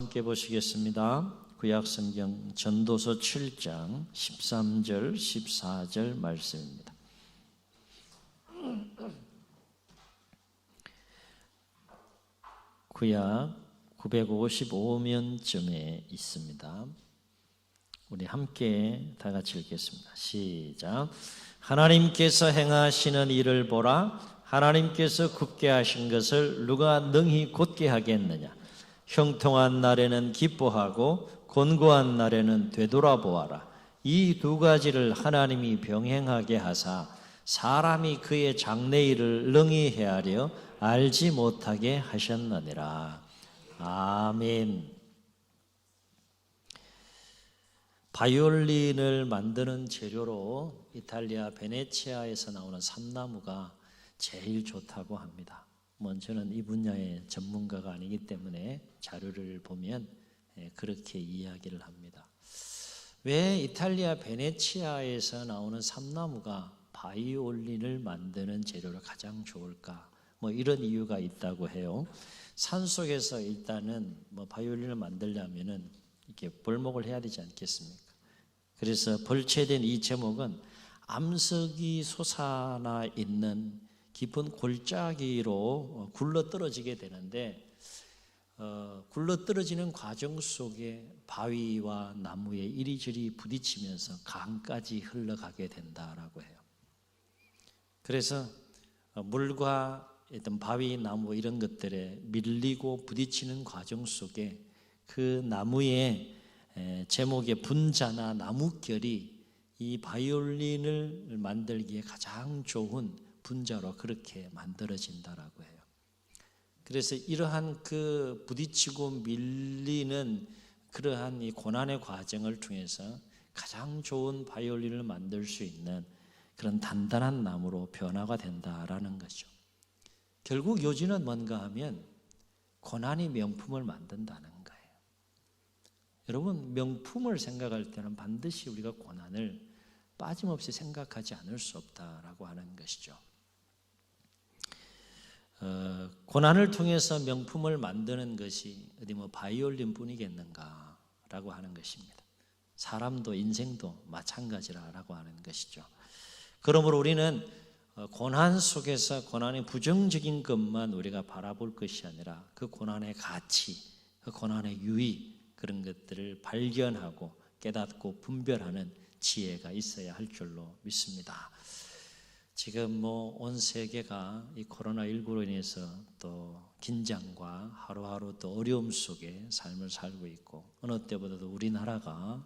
함께 보시겠습니다. 구약성경 전도서 7장 13절 14절 말씀입니다. 구약 955면쯤에 있습니다. 우리 함께 다 같이 읽겠습니다. 시작. 하나님께서 행하시는 일을 보라. 하나님께서 굽게 하신 것을 누가 능히 곧게 하겠느냐. 형통한 날에는 기뻐하고 곤고한 날에는 되돌아보아라. 이 두 가지를 하나님이 병행하게 하사 사람이 그의 장래일을 능히 헤아려 알지 못하게 하셨느니라. 아멘. 바이올린을 만드는 재료로 이탈리아 베네치아에서 나오는 삼나무가 제일 좋다고 합니다. 뭐 저는 이 분야의 전문가가 아니기 때문에 자료를 보면 예, 그렇게 이야기를 합니다. 왜 이탈리아 베네치아에서 나오는 삼나무가 바이올린을 만드는 재료로 가장 좋을까? 뭐 이런 이유가 있다고 해요. 산 속에서 일단은 뭐 바이올린을 만들려면은 이렇게 벌목을 해야 되지 않겠습니까? 그래서 벌채된 이 제목은 암석이 솟아나 있는 깊은 골짜기로 굴러 떨어지게 되는데 어, 굴러 떨어지는 과정 속에 바위와 나무에 이리저리 부딪히면서 강까지 흘러가게 된다라고 해요. 그래서 어, 물과 어떤 바위, 나무 이런 것들에 밀리고 부딪히는 과정 속에 그 나무의 에, 제목의 분자나 나무결이 이 바이올린을 만들기에 가장 좋은 분자로 그렇게 만들어진다라고 해요. 그래서 이러한 그 부딪히고 밀리는 그러한 이 고난의 과정을 통해서 가장 좋은 바이올린을 만들 수 있는 그런 단단한 나무로 변화가 된다라는 거죠. 결국 요지는 뭔가 하면 고난이 명품을 만든다는 거예요. 여러분 명품을 생각할 때는 반드시 우리가 고난을 빠짐없이 생각하지 않을 수 없다라고 하는 것이죠. 어, 고난을 통해서 명품을 만드는 것이 어디 뭐 바이올린 뿐이겠는가라고 하는 것입니다. 사람도 인생도 마찬가지라라고 하는 것이죠. 그러므로 우리는 어, 고난 속에서 고난의 부정적인 것만 우리가 바라볼 것이 아니라 그 고난의 가치, 그 고난의 유의 그런 것들을 발견하고 깨닫고 분별하는 지혜가 있어야 할 줄로 믿습니다. 지금 뭐 온 세계가 이 코로나 19로 인해서 또 긴장과 하루하루 또 어려움 속에 삶을 살고 있고 어느 때보다도 우리나라가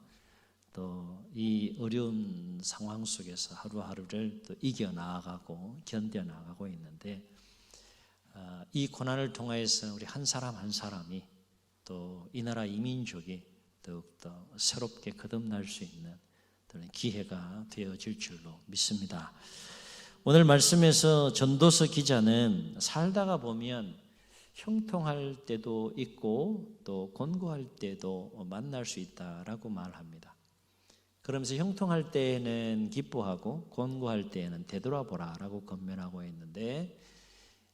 또 이 어려운 상황 속에서 하루하루를 또 이겨 나아가고 견뎌 나가고 있는데 아, 이 고난을 통하여서 우리 한 사람 한 사람이 또 이 나라 이민족이 더욱더 새롭게 거듭날 수 있는 기회가 되어질 줄로 믿습니다. 오늘 말씀에서 전도서 기자는 살다가 보면 형통할 때도 있고 또 곤고할 때도 만날 수 있다라고 말합니다. 그러면서 형통할 때에는 기뻐하고 곤고할 때에는 되돌아보라라고 건면하고 있는데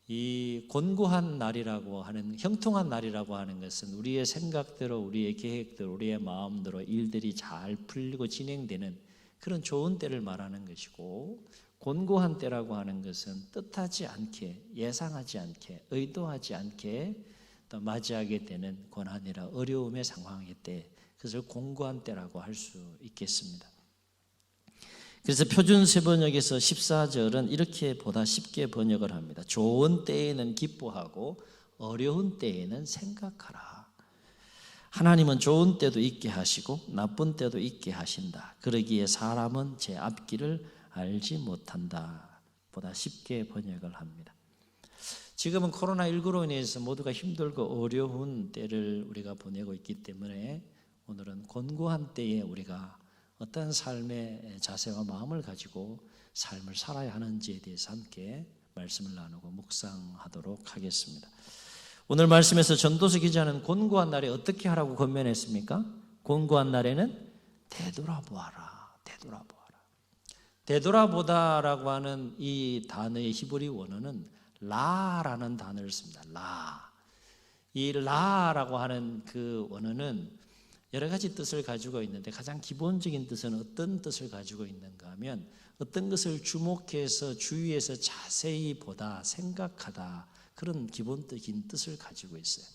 이 곤고한 날이라고 하는 형통한 날이라고 하는 것은 우리의 생각대로 우리의 계획대로 우리의 마음대로 일들이 잘 풀리고 진행되는 그런 좋은 때를 말하는 것이고 곤고한 때라고 하는 것은 뜻하지 않게 예상하지 않게 의도하지 않게 또 맞이하게 되는 고난이라 어려움의 상황일 때 그것을 공고한 때라고 할 수 있겠습니다. 그래서 표준 세 번역에서 14절은 이렇게 보다 쉽게 번역을 합니다. 좋은 때에는 기뻐하고 어려운 때에는 생각하라. 하나님은 좋은 때도 있게 하시고 나쁜 때도 있게 하신다. 그러기에 사람은 제 앞길을 알지 못한다. 보다 쉽게 번역을 합니다. 지금은 코로나19로 인해서 모두가 힘들고 어려운 때를 우리가 보내고 있기 때문에 오늘은 곤고한 때에 우리가 어떤 삶의 자세와 마음을 가지고 삶을 살아야 하는지에 대해서 함께 말씀을 나누고 묵상하도록 하겠습니다. 오늘 말씀에서 전도서 기자는 곤고한 날에 어떻게 하라고 권면했습니까? 곤고한 날에는 되돌아보아라. 되돌아보아라. 되돌아보다라고 하는 이 단어의 히브리 원어는 라라는 단어를 씁니다. 라. 이 라라고 하는 그 원어는 여러 가지 뜻을 가지고 있는데 가장 기본적인 뜻은 어떤 뜻을 가지고 있는가 하면 어떤 것을 주목해서 주위에서 자세히 보다 생각하다 그런 기본적인 뜻을 가지고 있어요.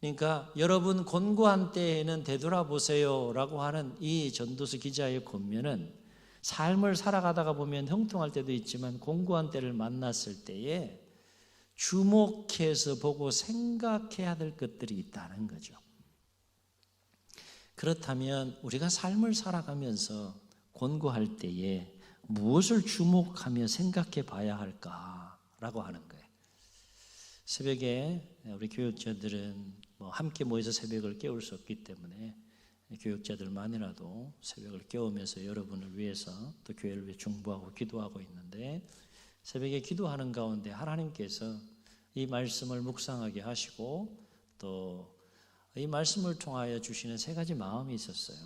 그러니까 여러분 곤고한 때에는 되돌아보세요라고 하는 이 전도서 기자의 권면은 삶을 살아가다가 보면 형통할 때도 있지만 곤고한 때를 만났을 때에 주목해서 보고 생각해야 될 것들이 있다는 거죠. 그렇다면 우리가 삶을 살아가면서 곤고할 때에 무엇을 주목하며 생각해 봐야 할까라고 하는 거예요. 새벽에 우리 교육자들은 뭐 함께 모여서 새벽을 깨울 수 없기 때문에 교육자들만이라도 새벽을 깨우면서 여러분을 위해서 또 교회를 위해 중보하고 기도하고 있는데 새벽에 기도하는 가운데 하나님께서 이 말씀을 묵상하게 하시고 또 이 말씀을 통하여 주시는 세 가지 마음이 있었어요.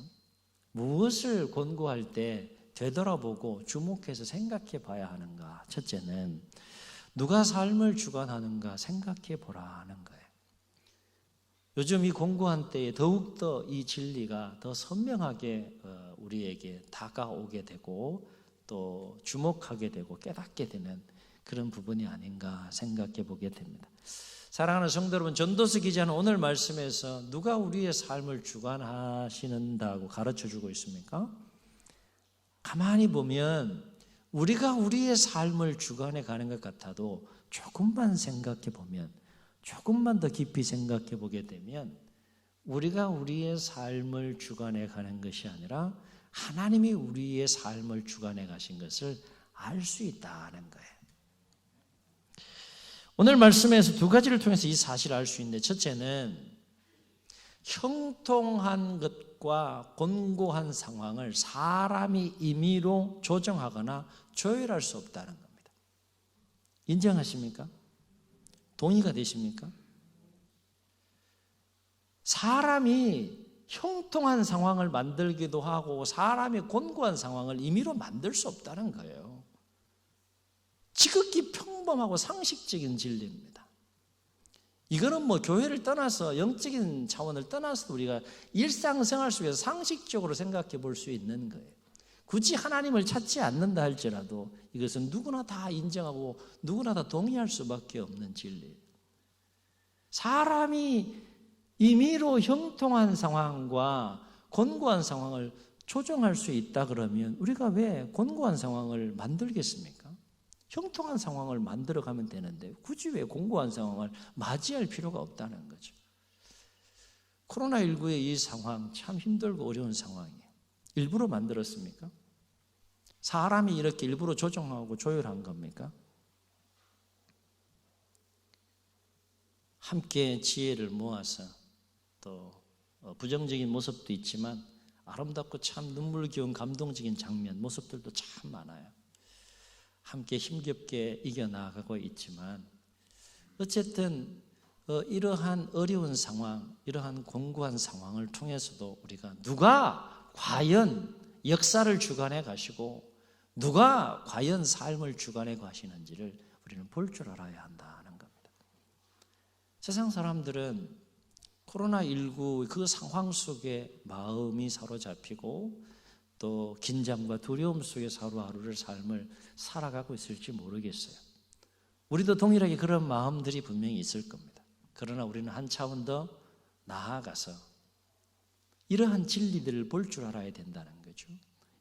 무엇을 권고할 때 되돌아보고 주목해서 생각해 봐야 하는가? 첫째는 누가 삶을 주관하는가 생각해 보라 하는 거예요. 요즘 이 공고한 때에 더욱더 이 진리가 더 선명하게 어, 우리에게 다가오게 되고 또 주목하게 되고 깨닫게 되는 그런 부분이 아닌가 생각해 보게 됩니다. 사랑하는 성도 여러분, 전도서 기자는 오늘 말씀에서 누가 우리의 삶을 주관하시는다고 가르쳐 주고 있습니까? 가만히 보면 우리가 우리의 삶을 주관해 가는 것 같아도 조금만 생각해 보면 조금만 더 깊이 생각해 보게 되면 우리가 우리의 삶을 주관해 가는 것이 아니라 하나님이 우리의 삶을 주관해 가신 것을 알 수 있다는 거예요. 오늘 말씀에서 두 가지를 통해서 이 사실을 알 수 있는데 첫째는 형통한 것과 곤고한 상황을 사람이 임의로 조정하거나 조율할 수 없다는 겁니다. 인정하십니까? 동의가 되십니까? 사람이 형통한 상황을 만들기도 하고 사람이 곤고한 상황을 임의로 만들 수 없다는 거예요. 지극히 평범하고 상식적인 진리입니다. 이거는 뭐 교회를 떠나서 영적인 차원을 떠나서 우리가 일상생활 속에서 상식적으로 생각해 볼 수 있는 거예요. 굳이 하나님을 찾지 않는다 할지라도 이것은 누구나 다 인정하고 누구나 다 동의할 수밖에 없는 진리. 사람이 임의로 형통한 상황과 곤고한 상황을 조정할 수 있다 그러면 우리가 왜 곤고한 상황을 만들겠습니까? 형통한 상황을 만들어 가면 되는데 굳이 왜 공고한 상황을 맞이할 필요가 없다는 거죠. 코로나19의 이 상황 참 힘들고 어려운 상황이에요. 일부러 만들었습니까? 사람이 이렇게 일부러 조정하고 조율한 겁니까? 함께 지혜를 모아서 또 어, 부정적인 모습도 있지만 아름답고 참 눈물겨운 감동적인 장면, 모습들도 참 많아요. 함께 힘겹게 이겨나가고 있지만 어쨌든 어, 이러한 어려운 상황, 이러한 공고한 상황을 통해서도 우리가 누가 과연 역사를 주관해 가시고 누가 과연 삶을 주관해 가시는지를 우리는 볼 줄 알아야 한다는 겁니다. 세상 사람들은 코로나19 그 상황 속에 마음이 사로잡히고 또 긴장과 두려움 속에서 하루하루를 삶을 살아가고 있을지 모르겠어요. 우리도 동일하게 그런 마음들이 분명히 있을 겁니다. 그러나 우리는 한 차원 더 나아가서 이러한 진리들을 볼 줄 알아야 된다는 거죠.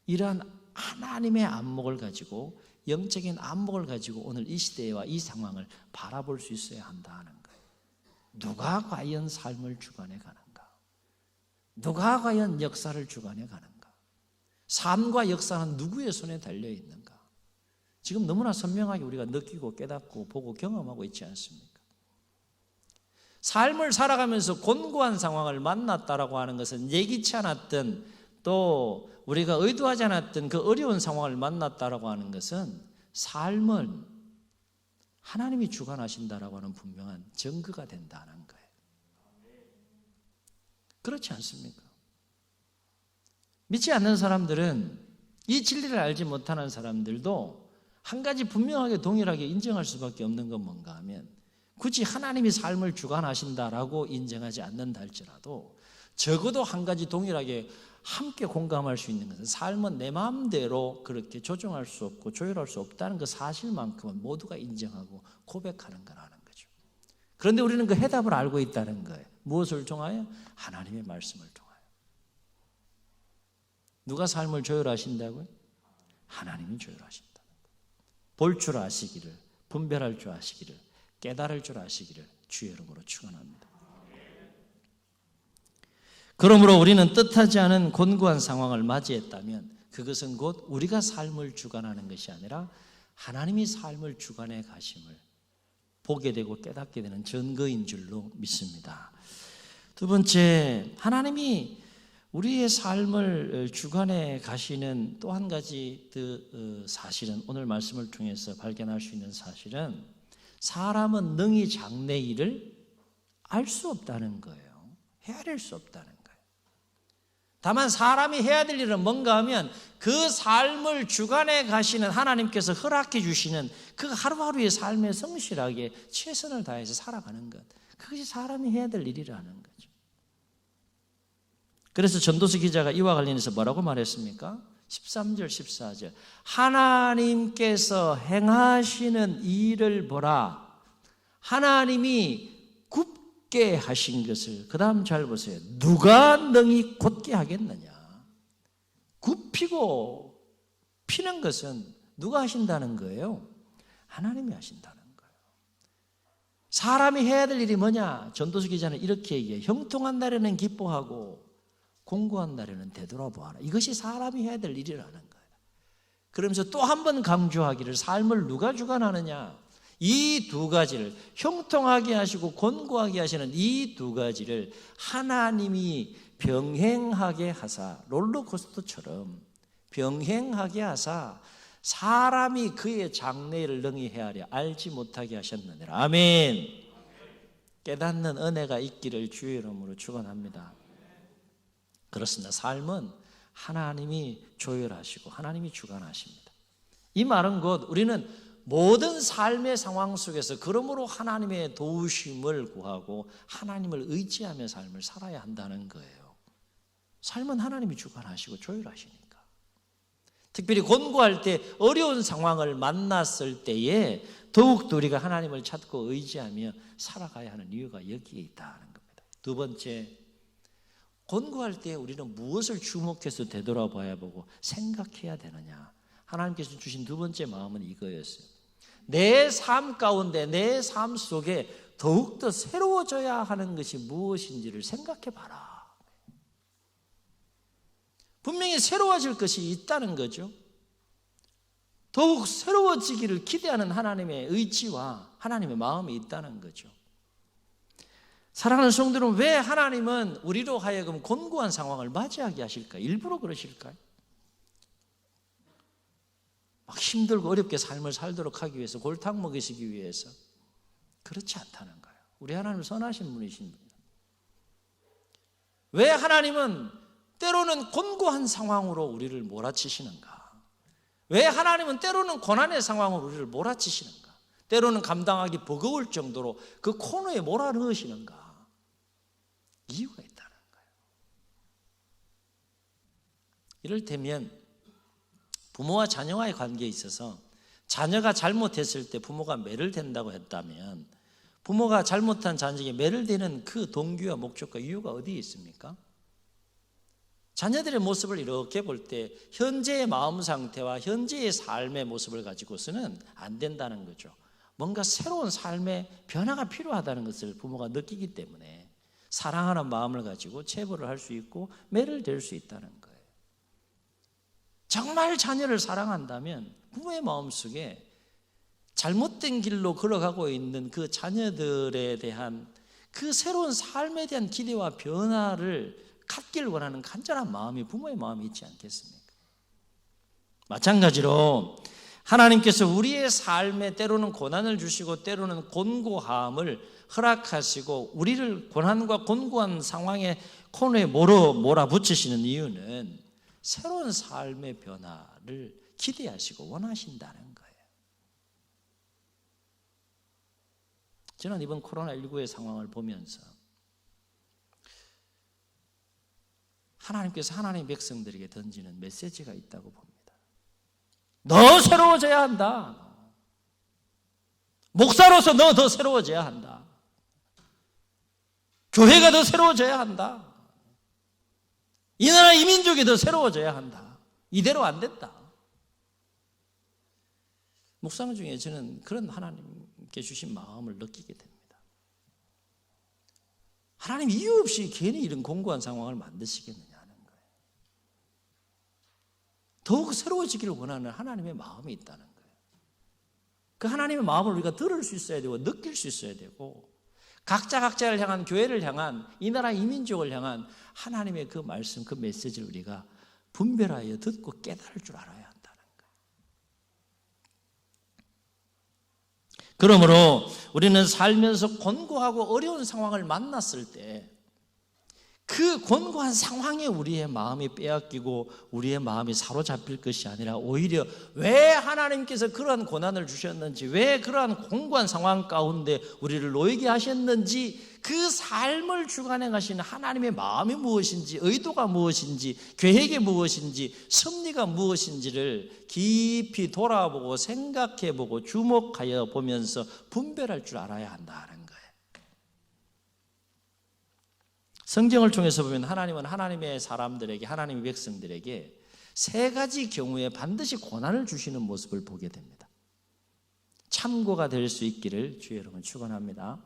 이러한 하나님의 안목을 가지고 영적인 안목을 가지고 오늘 이 시대와 이 상황을 바라볼 수 있어야 한다는 거예요. 누가 과연 삶을 주관해 가는가? 누가 과연 역사를 주관해 가는가? 삶과 역사는 누구의 손에 달려 있는가? 지금 너무나 선명하게 우리가 느끼고 깨닫고 보고 경험하고 있지 않습니까? 삶을 살아가면서 곤고한 상황을 만났다라고 하는 것은 예기치 않았던 또 우리가 의도하지 않았던 그 어려운 상황을 만났다라고 하는 것은 삶은 하나님이 주관하신다라고 하는 분명한 증거가 된다는 거예요. 그렇지 않습니까? 믿지 않는 사람들은 이 진리를 알지 못하는 사람들도 한 가지 분명하게 동일하게 인정할 수밖에 없는 건 뭔가 하면 굳이 하나님이 삶을 주관하신다라고 인정하지 않는다 할지라도 적어도 한 가지 동일하게 함께 공감할 수 있는 것은 삶은 내 마음대로 그렇게 조정할 수 없고 조율할 수 없다는 그 사실만큼은 모두가 인정하고 고백하는 거라는 거죠. 그런데 우리는 그 해답을 알고 있다는 거예요. 무엇을 통하여? 하나님의 말씀을 통하여. 누가 삶을 조율하신다고요? 하나님이 조율하신다. 볼줄 아시기를, 분별할 줄 아시기를, 깨달을 줄 아시기를 주의 이름으로 축원합니다. 그러므로 우리는 뜻하지 않은 곤고한 상황을 맞이했다면 그것은 곧 우리가 삶을 주관하는 것이 아니라 하나님이 삶을 주관해 가심을 보게 되고 깨닫게 되는 증거인 줄로 믿습니다. 두 번째, 하나님이 우리의 삶을 주관해 가시는 또 한 가지 그 사실은 오늘 말씀을 통해서 발견할 수 있는 사실은 사람은 능히 장래 일을 알 수 없다는 거예요. 헤아릴 수 없다는 거예요. 다만 사람이 해야 될 일은 뭔가 하면 그 삶을 주관해 가시는 하나님께서 허락해 주시는 그 하루하루의 삶에 성실하게 최선을 다해서 살아가는 것. 그것이 사람이 해야 될 일이라는 거죠. 그래서 전도서 기자가 이와 관련해서 뭐라고 말했습니까? 13절, 14절. 하나님께서 행하시는 일을 보라. 하나님이 굽게 하신 것을, 그 다음 잘 보세요. 누가 능히 곧게 하겠느냐? 굽히고 피는 것은 누가 하신다는 거예요? 하나님이 하신다는 거예요. 사람이 해야 될 일이 뭐냐? 전도서 기자는 이렇게 얘기해요. 형통한 날에는 기뻐하고 공고한 날에는 되돌아보아라. 이것이 사람이 해야 될 일이라는 거예요. 그러면서 또 한 번 강조하기를 삶을 누가 주관하느냐? 이 두 가지를 형통하게 하시고 곤고하게 하시는 이 두 가지를 하나님이 병행하게 하사 롤러코스터처럼 병행하게 하사 사람이 그의 장래를 능히 헤아려 알지 못하게 하셨느니라. 아멘. 깨닫는 은혜가 있기를 주의 이름으로 축원합니다. 그렇습니다. 삶은 하나님이 조율하시고 하나님이 주관하십니다. 이 말은 곧 우리는 모든 삶의 상황 속에서 그러므로 하나님의 도우심을 구하고 하나님을 의지하며 삶을 살아야 한다는 거예요. 삶은 하나님이 주관하시고 조율하시니까. 특별히 권고할 때 어려운 상황을 만났을 때에 더욱 우리가 하나님을 찾고 의지하며 살아가야 하는 이유가 여기에 있다는 겁니다. 두 번째, 권고할 때 우리는 무엇을 주목해서 되돌아봐야 보고 생각해야 되느냐. 하나님께서 주신 두 번째 마음은 이거였어요. 내 삶 가운데, 내 삶 속에 더욱더 새로워져야 하는 것이 무엇인지를 생각해 봐라. 분명히 새로워질 것이 있다는 거죠. 더욱 새로워지기를 기대하는 하나님의 의지와 하나님의 마음이 있다는 거죠. 사랑하는 성들은 왜 하나님은 우리로 하여금 곤고한 상황을 맞이하게 하실까? 일부러 그러실까요? 막 힘들고 어렵게 삶을 살도록 하기 위해서 골탕 먹이시기 위해서 그렇지 않다는 거예요. 우리 하나님 선하신 분이십니다. 왜 하나님은 때로는 곤고한 상황으로 우리를 몰아치시는가? 왜 하나님은 때로는 고난의 상황으로 우리를 몰아치시는가? 때로는 감당하기 버거울 정도로 그 코너에 몰아넣으시는가? 이유가 있다는 거예요. 이를테면 부모와 자녀와의 관계에 있어서 자녀가 잘못했을 때 부모가 매를 댄다고 했다면 부모가 잘못한 자녀에게 매를 대는 그 동기와 목적과 이유가 어디에 있습니까? 자녀들의 모습을 이렇게 볼 때 현재의 마음 상태와 현재의 삶의 모습을 가지고서는 안 된다는 거죠. 뭔가 새로운 삶의 변화가 필요하다는 것을 부모가 느끼기 때문에 사랑하는 마음을 가지고 체벌을 할 수 있고 매를 댈 수 있다는 거예요. 정말 자녀를 사랑한다면 부모의 마음속에 잘못된 길로 걸어가고 있는 그 자녀들에 대한 그 새로운 삶에 대한 기대와 변화를 갖길 원하는 간절한 마음이 부모의 마음이 있지 않겠습니까? 마찬가지로 하나님께서 우리의 삶에 때로는 고난을 주시고 때로는 곤고함을 허락하시고 우리를 고난과 곤고한 상황에 코너에 몰아 몰아붙이시는 이유는 새로운 삶의 변화를 기대하시고 원하신다는 거예요. 저는 이번 코로나19의 상황을 보면서 하나님께서 하나님 백성들에게 던지는 메시지가 있다고 봅니다. 너 새로워져야 한다. 목사로서 너 더 새로워져야 한다. 교회가 더 새로워져야 한다. 이 나라 이민족이 더 새로워져야 한다. 이대로 안 된다. 묵상 중에 저는 그런 하나님께 주신 마음을 느끼게 됩니다. 하나님 이유 없이 괜히 이런 공고한 상황을 만드시겠느냐. 더욱 새로워지기를 원하는 하나님의 마음이 있다는 거예요. 그 하나님의 마음을 우리가 들을 수 있어야 되고 느낄 수 있어야 되고 각자 각자를 향한 교회를 향한 이 나라 이민족을 향한 하나님의 그 말씀 그 메시지를 우리가 분별하여 듣고 깨달을 줄 알아야 한다는 거예요. 그러므로 우리는 살면서 곤고하고 어려운 상황을 만났을 때 그 곤고한 상황에 우리의 마음이 빼앗기고 우리의 마음이 사로잡힐 것이 아니라 오히려 왜 하나님께서 그러한 고난을 주셨는지 왜 그러한 공고한 상황 가운데 우리를 놓이게 하셨는지 그 삶을 주관해 가시는 하나님의 마음이 무엇인지 의도가 무엇인지 계획이 무엇인지 섭리가 무엇인지를 깊이 돌아보고 생각해 보고 주목하여 보면서 분별할 줄 알아야 한다는 거예요. 성경을 통해서 보면 하나님은 하나님의 사람들에게 하나님의 백성들에게 세 가지 경우에 반드시 고난을 주시는 모습을 보게 됩니다. 참고가 될 수 있기를 주의 여러분 축원합니다.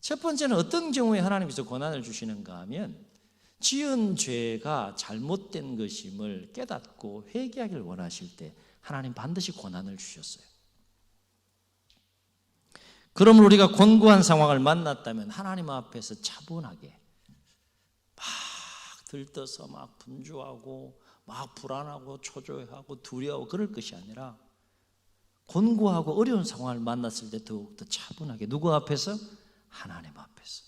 첫 번째는 어떤 경우에 하나님께서 고난을 주시는가 하면 지은 죄가 잘못된 것임을 깨닫고 회개하기를 원하실 때 하나님 반드시 고난을 주셨어요. 그러므로 우리가 곤고한 상황을 만났다면 하나님 앞에서 차분하게 막 들떠서 막 분주하고 막 불안하고 초조해하고 두려워 그럴 것이 아니라 곤고하고 어려운 상황을 만났을 때 더욱더 차분하게 누구 앞에서? 하나님 앞에서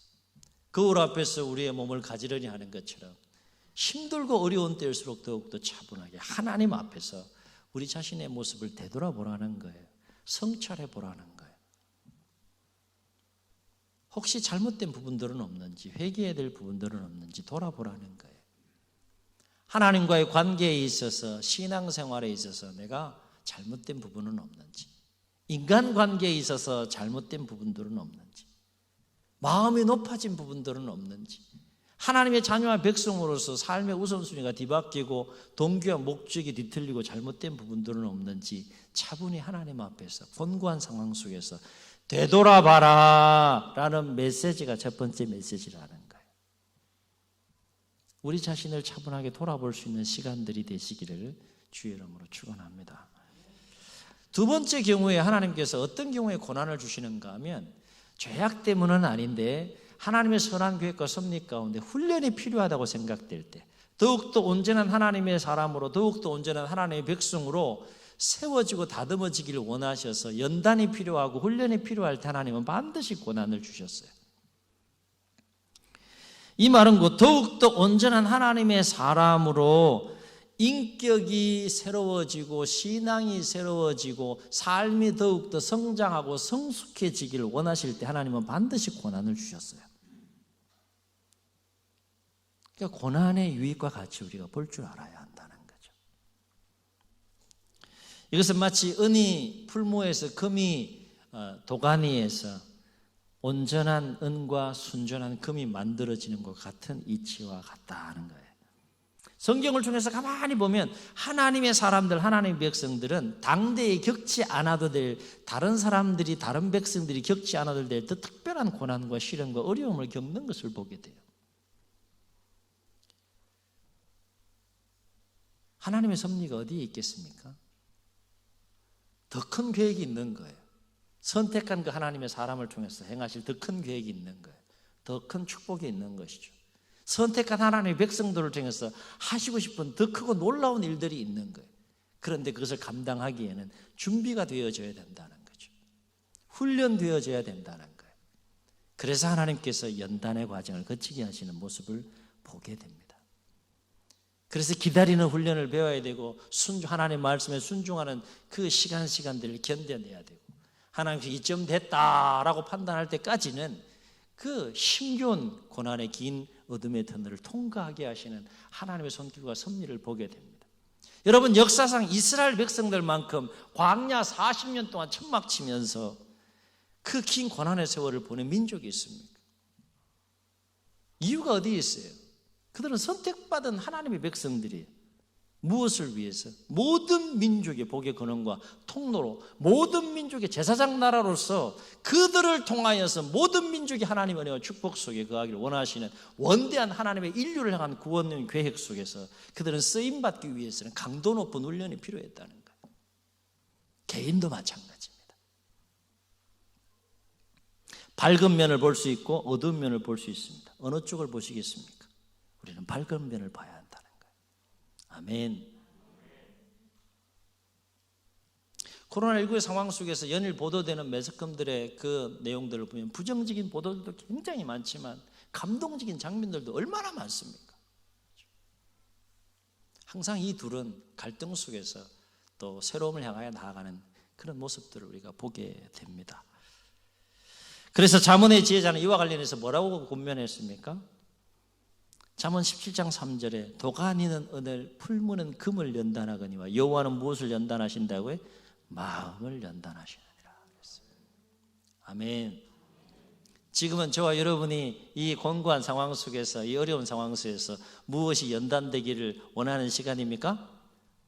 거울 앞에서 우리의 몸을 가지런히 하는 것처럼 힘들고 어려운 때일수록 더욱더 차분하게 하나님 앞에서 우리 자신의 모습을 되돌아보라는 거예요 성찰해 보라는 거예요 혹시 잘못된 부분들은 없는지 회개해야 될 부분들은 없는지 돌아보라는 거예요. 하나님과의 관계에 있어서 신앙생활에 있어서 내가 잘못된 부분은 없는지 인간 관계에 있어서 잘못된 부분들은 없는지 마음이 높아진 부분들은 없는지 하나님의 자녀와 백성으로서 삶의 우선순위가 뒤바뀌고 동기와 목적이 뒤틀리고 잘못된 부분들은 없는지 차분히 하나님 앞에서 곤고한 상황 속에서 되돌아봐라 라는 메시지가 첫 번째 메시지라는 거예요. 우리 자신을 차분하게 돌아볼 수 있는 시간들이 되시기를 주의 이름으로 축원합니다. 두 번째 경우에 하나님께서 어떤 경우에 고난을 주시는가 하면 죄악 때문은 아닌데 하나님의 선한 계획과 섭리 가운데 훈련이 필요하다고 생각될 때 더욱더 온전한 하나님의 사람으로 더욱더 온전한 하나님의 백성으로 세워지고 다듬어지기를 원하셔서 연단이 필요하고 훈련이 필요할 때 하나님은 반드시 고난을 주셨어요. 이 말은 곧 더욱더 온전한 하나님의 사람으로 인격이 새로워지고 신앙이 새로워지고 삶이 더욱더 성장하고 성숙해지기를 원하실 때 하나님은 반드시 고난을 주셨어요. 그러니까 고난의 유익과 같이 우리가 볼 줄 알아야 한다는 거죠. 이것은 마치 은이 풀무에서 금이 어, 도가니에서 온전한 은과 순전한 금이 만들어지는 것 같은 이치와 같다는 거예요. 성경을 통해서 가만히 보면 하나님의 사람들, 하나님의 백성들은 당대에 겪지 않아도 될 다른 사람들이, 다른 백성들이 겪지 않아도 될 더 특별한 고난과 시련과 어려움을 겪는 것을 보게 돼요. 하나님의 섭리가 어디에 있겠습니까? 더 큰 계획이 있는 거예요. 선택한 그 하나님의 사람을 통해서 행하실 더 큰 계획이 있는 거예요. 더 큰 축복이 있는 것이죠. 선택한 하나님의 백성들을 통해서 하시고 싶은 더 크고 놀라운 일들이 있는 거예요. 그런데 그것을 감당하기에는 준비가 되어져야 된다는 거죠. 훈련되어져야 된다는 거예요. 그래서 하나님께서 연단의 과정을 거치게 하시는 모습을 보게 됩니다. 그래서 기다리는 훈련을 배워야 되고 순 하나님의 말씀에 순종하는 그 시간 시간들을 견뎌내야 되고 하나님께서 이점 됐다라고 판단할 때까지는 그 힘겨운 고난의 긴 어둠의 터널을 통과하게 하시는 하나님의 손길과 섭리를 보게 됩니다. 여러분 역사상 이스라엘 백성들만큼 광야 40년 동안 천막 치면서 그 긴 고난의 세월을 보낸 민족이 있습니까? 이유가 어디에 있어요? 그들은 선택받은 하나님의 백성들이에요. 무엇을 위해서? 모든 민족의 복의 근원과 통로로 모든 민족의 제사장 나라로서 그들을 통하여서 모든 민족이 하나님 은혜와 축복 속에 거하기를 원하시는 원대한 하나님의 인류를 향한 구원의 계획 속에서 그들은 쓰임 받기 위해서는 강도 높은 훈련이 필요했다는 거예요. 개인도 마찬가지입니다. 밝은 면을 볼 수 있고 어두운 면을 볼 수 있습니다. 어느 쪽을 보시겠습니까? 우리는 밝은 면을 봐야 한다는 거예요. 아멘. 코로나19의 상황 속에서 연일 보도되는 매스컴들의 그 내용들을 보면 부정적인 보도들도 굉장히 많지만 감동적인 장면들도 얼마나 많습니까? 항상 이 둘은 갈등 속에서 또 새로움을 향하여 나아가는 그런 모습들을 우리가 보게 됩니다. 그래서 자문의 지혜자는 이와 관련해서 뭐라고 권면했습니까? 잠언 17장 3절에 도가니는 은을 풀무는 금을 연단하거니와 여호와는 무엇을 연단하신다고요? 마음을 연단하시느니라. 아멘. 지금은 저와 여러분이 이 곤고한 상황 속에서 이 어려운 상황 속에서 무엇이 연단되기를 원하는 시간입니까?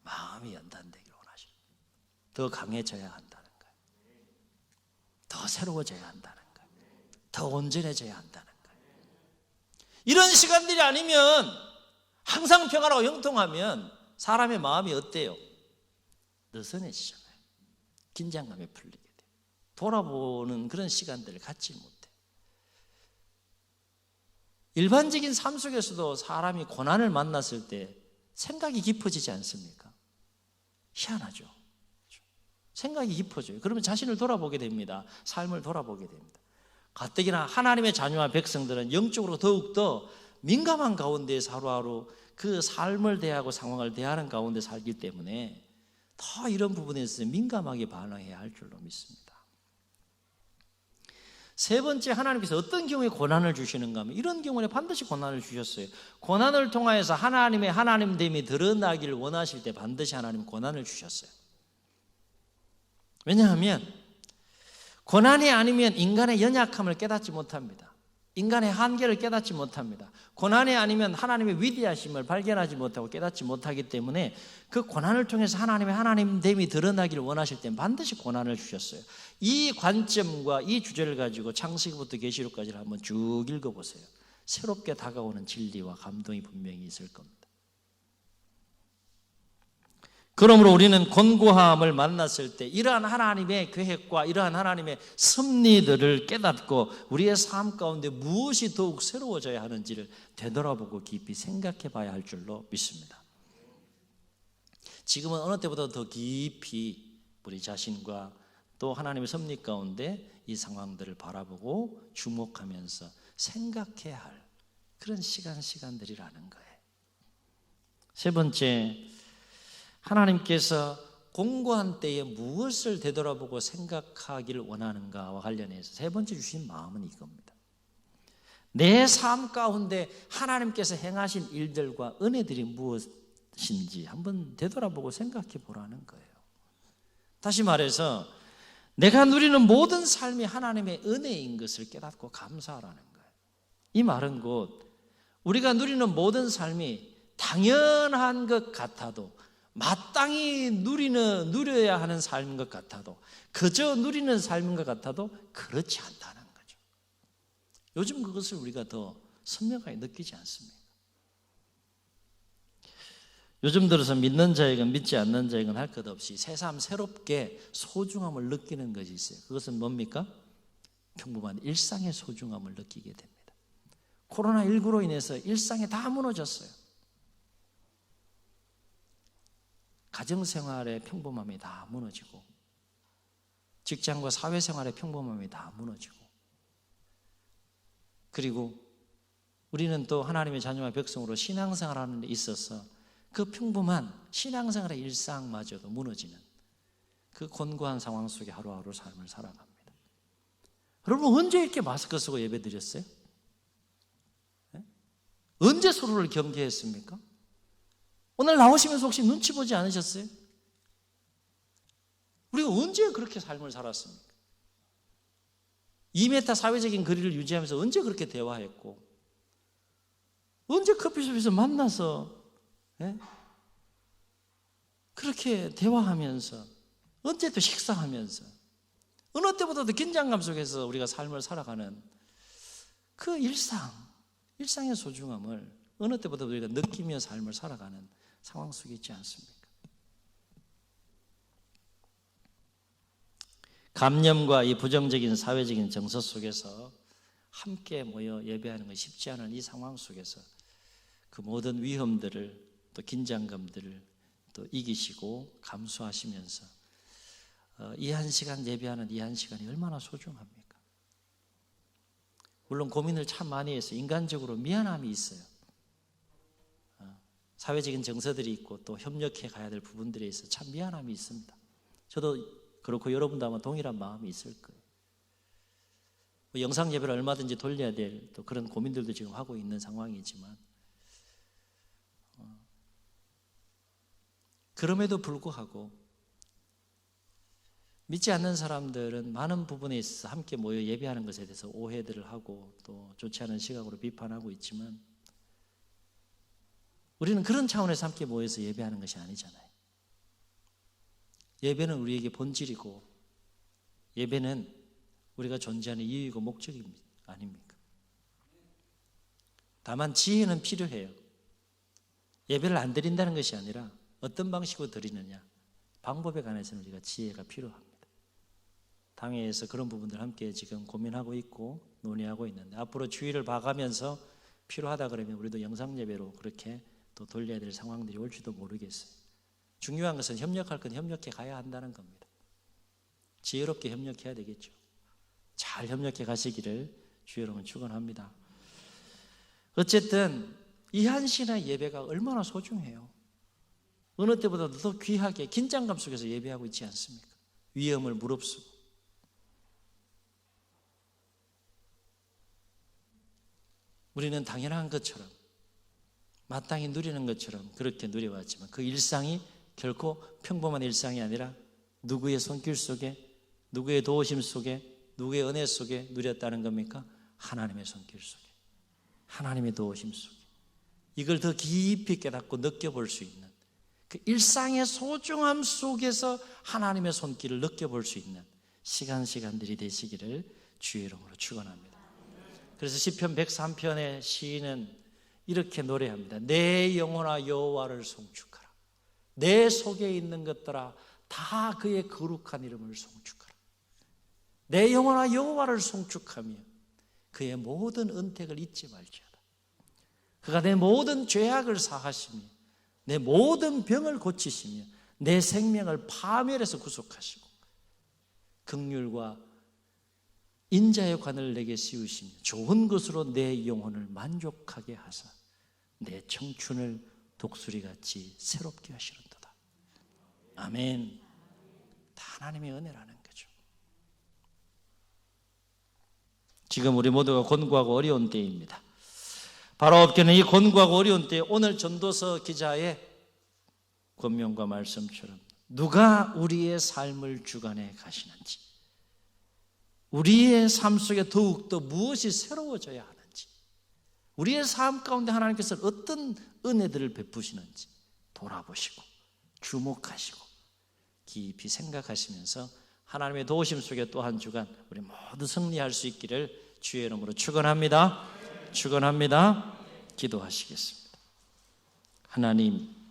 마음이 연단되기를 원하십니다. 더 강해져야 한다는 거예요. 더 새로워져야 한다는 거예요. 더 온전해져야 한다는 거예요. 이런 시간들이 아니면 항상 평화라고 형통하면 사람의 마음이 어때요? 느슨해지잖아요. 긴장감이 풀리게 돼요. 돌아보는 그런 시간들을 갖지 못해. 일반적인 삶 속에서도 사람이 고난을 만났을 때 생각이 깊어지지 않습니까? 희한하죠. 생각이 깊어져요. 그러면 자신을 돌아보게 됩니다. 삶을 돌아보게 됩니다. 가뜩이나 하나님의 자녀와 백성들은 영적으로 더욱더 민감한 가운데서 하루하루 그 삶을 대하고 상황을 대하는 가운데 살기 때문에 더 이런 부분에 있어서 민감하게 반응해야 할 줄로 믿습니다. 세 번째 하나님께서 어떤 경우에 고난을 주시는가 하면 이런 경우에 반드시 고난을 주셨어요. 고난을 통하여서 하나님의 하나님됨이 드러나기를 원하실 때 반드시 하나님 고난을 주셨어요. 왜냐하면 고난이 아니면 인간의 연약함을 깨닫지 못합니다. 인간의 한계를 깨닫지 못합니다. 고난이 아니면 하나님의 위대하심을 발견하지 못하고 깨닫지 못하기 때문에 그 고난을 통해서 하나님의 하나님됨이 드러나기를 원하실 때 반드시 고난을 주셨어요. 이 관점과 이 주제를 가지고 창세기부터 계시록까지를 한번 쭉 읽어보세요. 새롭게 다가오는 진리와 감동이 분명히 있을 겁니다. 그러므로 우리는 곤고함을 만났을 때 이러한 하나님의 계획과 이러한 하나님의 섭리들을 깨닫고 우리의 삶 가운데 무엇이 더욱 새로워져야 하는지를 되돌아보고 깊이 생각해 봐야 할 줄로 믿습니다. 지금은 어느 때보다 더 깊이 우리 자신과 또 하나님의 섭리 가운데 이 상황들을 바라보고 주목하면서 생각해야 할 그런 시간 시간들이라는 거예요. 세 번째 하나님께서 공고한 때에 무엇을 되돌아보고 생각하기를 원하는가와 관련해서 세 번째 주신 마음은 이겁니다. 내 삶 가운데 하나님께서 행하신 일들과 은혜들이 무엇인지 한번 되돌아보고 생각해 보라는 거예요. 다시 말해서 내가 누리는 모든 삶이 하나님의 은혜인 것을 깨닫고 감사하라는 거예요. 이 말은 곧 우리가 누리는 모든 삶이 당연한 것 같아도 마땅히 누리는 누려야 하는 삶인 것 같아도 그저 누리는 삶인 것 같아도 그렇지 않다는 거죠. 요즘 그것을 우리가 더 선명하게 느끼지 않습니까? 요즘 들어서 믿는 자에건 믿지 않는 자에건 할 것 없이 새삼 새롭게 소중함을 느끼는 것이 있어요. 그것은 뭡니까? 평범한 일상의 소중함을 느끼게 됩니다. 코로나19로 인해서 일상이 다 무너졌어요. 가정생활의 평범함이 다 무너지고 직장과 사회생활의 평범함이 다 무너지고 그리고 우리는 또 하나님의 자녀와 백성으로 신앙생활하는 데 있어서 그 평범한 신앙생활의 일상마저도 무너지는 그 곤고한 상황 속에 하루하루 삶을 살아갑니다. 여러분 언제 이렇게 마스크 쓰고 예배 드렸어요? 네? 언제 서로를 경계했습니까? 오늘 나오시면서 혹시 눈치 보지 않으셨어요? 우리가 언제 그렇게 삶을 살았습니까? 2m 사회적인 거리를 유지하면서 언제 그렇게 대화했고 언제 커피숍에서 만나서 예? 그렇게 대화하면서 언제 또 식사하면서 어느 때보다도 긴장감 속에서 우리가 삶을 살아가는 그 일상, 일상의 소중함을 어느 때보다 우리가 느끼며 삶을 살아가는 상황 속에 있지 않습니까? 감염과 이 부정적인 사회적인 정서 속에서 함께 모여 예배하는 것이 쉽지 않은 이 상황 속에서 그 모든 위험들을 또 긴장감들을 또 이기시고 감수하시면서 어, 이한 시간 예배하는 이 한 시간이 얼마나 소중합니까? 물론 고민을 참 많이 해서 인간적으로 미안함이 있어요. 어, 사회적인 정서들이 있고 또 협력해 가야 될 부분들에 있어 참 미안함이 있습니다. 저도 그렇고 여러분도 아마 동일한 마음이 있을 거예요. 뭐 영상 예배를 얼마든지 돌려야 될 또 그런 고민들도 지금 하고 있는 상황이지만 어, 그럼에도 불구하고 믿지 않는 사람들은 많은 부분에 있어서 함께 모여 예배하는 것에 대해서 오해들을 하고 또 좋지 않은 시각으로 비판하고 있지만 우리는 그런 차원에서 함께 모여서 예배하는 것이 아니잖아요. 예배는 우리에게 본질이고 예배는 우리가 존재하는 이유이고 목적이 아닙니까? 다만 지혜는 필요해요. 예배를 안 드린다는 것이 아니라 어떤 방식으로 드리느냐 방법에 관해서는 우리가 지혜가 필요합니다. 당회에서 그런 부분들 함께 지금 고민하고 있고 논의하고 있는데 앞으로 주의를 봐가면서 필요하다 그러면 우리도 영상 예배로 그렇게 또 돌려야 될 상황들이 올지도 모르겠어요. 중요한 것은 협력할 건 협력해 가야 한다는 겁니다. 지혜롭게 협력해야 되겠죠. 잘 협력해 가시기를 주 여러분 축원합니다. 어쨌든 이한 시간의 예배가 얼마나 소중해요. 어느 때보다도 더 귀하게 긴장감 속에서 예배하고 있지 않습니까? 위험을 무릅쓰고 우리는 당연한 것처럼 마땅히 누리는 것처럼 그렇게 누려왔지만 그 일상이 결코 평범한 일상이 아니라 누구의 손길 속에 누구의 도우심 속에 누구의 은혜 속에 누렸다는 겁니까? 하나님의 손길 속에 하나님의 도우심 속에 이걸 더 깊이 깨닫고 느껴볼 수 있는 그 일상의 소중함 속에서 하나님의 손길을 느껴볼 수 있는 시간 시간들이 되시기를 주의 이름으로 축원합니다. 그래서 시편 103편의 시인은 이렇게 노래합니다. 내 영혼아 여호와를 송축하라. 내 속에 있는 것들아 다 그의 거룩한 이름을 송축하라. 내 영혼아 여호와를 송축하며 그의 모든 은택을 잊지 말지어다. 그가 내 모든 죄악을 사하시며 내 모든 병을 고치시며 내 생명을 파멸해서 구속하시고 극률과 인자의 관을 내게 씌우시며 좋은 것으로 내 영혼을 만족하게 하사 내 청춘을 독수리같이 새롭게 하시는도다. 아멘. 다 하나님의 은혜라는 거죠. 지금 우리 모두가 곤고하고 어려운 때입니다. 바로 없게는 이 곤고하고 어려운 때에 오늘 전도서 기자의 권면과 말씀처럼 누가 우리의 삶을 주관해 가시는지 우리의 삶 속에 더욱더 무엇이 새로워져야 하는지 우리의 삶 가운데 하나님께서 어떤 은혜들을 베푸시는지 돌아보시고 주목하시고 깊이 생각하시면서 하나님의 도우심 속에 또 한 주간 우리 모두 승리할 수 있기를 주의 이름으로 축원합니다. 축원합니다. 기도하시겠습니다. 하나님